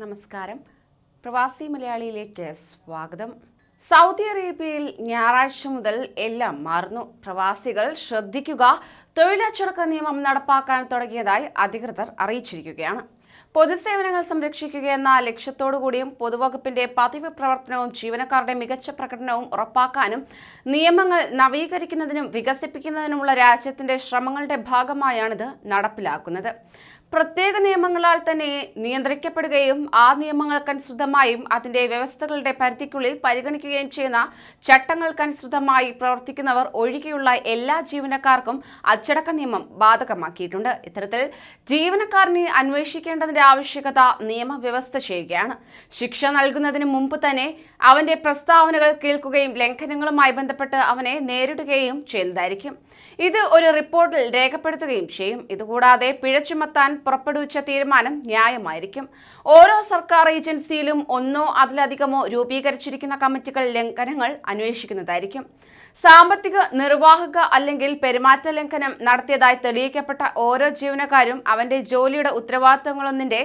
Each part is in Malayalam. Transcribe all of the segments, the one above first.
നമസ്കാരം. പ്രവാസി മലയാളിയിലേക്ക് സ്വാഗതം. സൗദി അറേബ്യയിൽ ഞായറാഴ്ച മുതൽ എല്ലാം മാറുന്നു. പ്രവാസികൾ ശ്രദ്ധിക്കുക തൊഴിലച്ചടക്ക നിയമം നടപ്പാക്കാൻ തുടങ്ങിയതായി അധികൃതർ അറിയിച്ചിരിക്കുകയാണ്. പൊതുസേവനങ്ങൾ സംരക്ഷിക്കുക എന്ന ലക്ഷ്യത്തോടുകൂടിയും പൊതുവകുപ്പിന്റെ പതിവ് പ്രവർത്തനവും ജീവനക്കാരുടെ മികച്ച പ്രകടനവും ഉറപ്പാക്കാനും നിയമങ്ങൾ നവീകരിക്കുന്നതിനും വികസിപ്പിക്കുന്നതിനുമുള്ള രാജ്യത്തിന്റെ ശ്രമങ്ങളുടെ ഭാഗമായാണിത് നടപ്പിലാക്കുന്നത്. പ്രത്യേക നിയമങ്ങളാൽ തന്നെ നിയന്ത്രിക്കപ്പെടുകയും ആ നിയമങ്ങൾക്കനുസൃതമായും അതിന്റെ വ്യവസ്ഥകളുടെ പരിധിക്കുള്ളിൽ പരിഗണിക്കുകയും ചെയ്യുന്ന ചട്ടങ്ങൾക്കനുസൃതമായി പ്രവർത്തിക്കുന്നവർ ഒഴികെയുള്ള എല്ലാ ജീവനക്കാർക്കും അച്ചടക്ക നിയമം ബാധകമാക്കിയിട്ടുണ്ട്. ഇത്തരത്തിൽ ജീവനക്കാരനെ അന്വേഷിക്കേണ്ടതിന്റെ ആവശ്യകത നിയമവ്യവസ്ഥ ചെയ്യുകയാണ്. ശിക്ഷ നൽകുന്നതിന് മുമ്പ് തന്നെ അവന്റെ പ്രസ്താവനകൾ കേൾക്കുകയും ലംഘനങ്ങളുമായി ബന്ധപ്പെട്ട് അവനെ നേരിടുകയും ചെയ്യുന്നതായിരിക്കും. ഇത് ഒരു റിപ്പോർട്ടിൽ രേഖപ്പെടുത്തുകയും ചെയ്യും. ഇതുകൂടാതെ പിഴ ചുമത്താൻ പുറപ്പെടുവിച്ച തീരുമാനം ന്യായമായിരിക്കും. ഓരോ സർക്കാർ ഏജൻസിയിലും ഒന്നോ അതിലധികമോ രൂപീകരിച്ചിരിക്കുന്ന കമ്മിറ്റികൾ ലംഘനങ്ങൾ അന്വേഷിക്കുന്നതായിരിക്കും. സാമ്പത്തിക നിർവാഹക അല്ലെങ്കിൽ പെരുമാറ്റ ലംഘനം നടത്തിയതായി തെളിയിക്കപ്പെട്ട ഓരോ ജീവനക്കാരും അവന്റെ ജോലിയുടെ ഉത്തരവാദിത്തങ്ങളൊന്നിന്റെ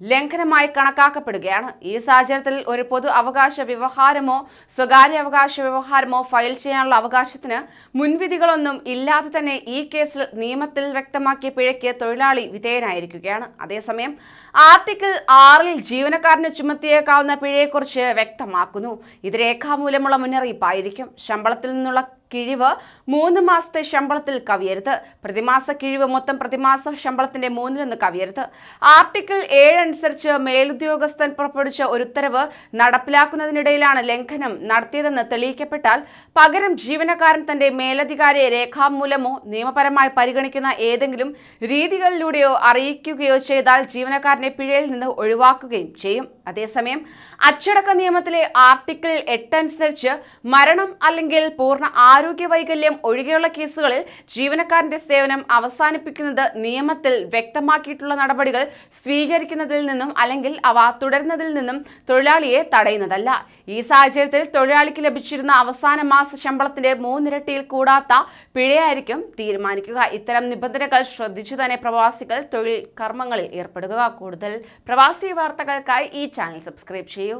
ലംഘനമായി കണക്കാക്കപ്പെടുകയാണ്. ഈ സാഹചര്യത്തിൽ ഒരു പൊതു അവകാശ വ്യവഹാരമോ സ്വകാര്യ അവകാശ വ്യവഹാരമോ ഫയൽ ചെയ്യാനുള്ള അവകാശത്തിന് മുൻവിധികളൊന്നും ഇല്ലാതെ തന്നെ ഈ കേസിൽ നിയമത്തിൽ വ്യക്തമാക്കിയ പിഴയ്ക്ക് തൊഴിലാളി വിധേയനായിരിക്കുകയാണ്. അതേസമയം ആർട്ടിക്കിൾ ആറിൽ ജീവനക്കാരന് ചുമത്തിയേക്കാവുന്ന പിഴയെക്കുറിച്ച് വ്യക്തമാക്കുന്നു. ഇത് രേഖാമൂലമുള്ള മുന്നറിയിപ്പായിരിക്കും. ശമ്പളത്തിൽ നിന്നുള്ള കിഴിവ് മൂന്ന് മാസത്തെ ശമ്പളത്തിൽ കവിയരുത്. പ്രതിമാസ കിഴിവ് മൊത്തം പ്രതിമാസ ശമ്പളത്തിന്റെ മൂന്നിലൊന്ന് കവിയരുത്. ആർട്ടിക്കിൾ ഏഴ് അനുസരിച്ച് മേലുദ്യോഗസ്ഥൻ പുറപ്പെടുവിച്ച ഒരു ഉത്തരവ് നടപ്പിലാക്കുന്നതിനിടയിലാണ് ലംഘനം നടത്തിയതെന്ന് തെളിയിക്കപ്പെട്ടാൽ പകരം ജീവനക്കാരൻ തന്റെ മേലധികാരിയെ രേഖാമൂലമോ നിയമപരമായി പരിഗണിക്കുന്ന ഏതെങ്കിലും രീതികളിലൂടെയോ അറിയിക്കുകയോ ചെയ്താൽ ജീവനക്കാരനെ പിഴയിൽ നിന്ന് ഒഴിവാക്കുകയും ചെയ്യും. അതേസമയം അച്ചടക്ക നിയമത്തിലെ ആർട്ടിക്കിൾ എട്ട് അനുസരിച്ച് മരണം അല്ലെങ്കിൽ പൂർണ ആരോഗ്യ വൈകല്യം ഒഴികെയുള്ള കേസുകളിൽ ജീവനക്കാരന്റെ സേവനം അവസാനിപ്പിക്കുന്നത് നിയമത്തിൽ വ്യക്തമാക്കിയിട്ടുള്ള നടപടികൾ സ്വീകരിക്കുന്നതിൽ നിന്നും അല്ലെങ്കിൽ അവ തുടരുന്നതിൽ നിന്നും തൊഴിലാളിയെ തടയുന്നതല്ല. ഈ സാഹചര്യത്തിൽ തൊഴിലാളിക്ക് ലഭിച്ചിരുന്ന അവസാന മാസ ശമ്പളത്തിന്റെ മൂന്നിരട്ടിയിൽ കൂടാത്ത പിഴയായിരിക്കും തീരുമാനിക്കുക. ഇത്തരം നിബന്ധനകൾ ശ്രദ്ധിച്ചു തന്നെ പ്രവാസികൾ തൊഴിൽ കർമ്മങ്ങളിൽ ഏർപ്പെടുക. കൂടുതൽ പ്രവാസി വാർത്തകൾക്കായി ഈ ചാനൽ സബ്സ്ക്രൈബ് ചെയ്യൂ.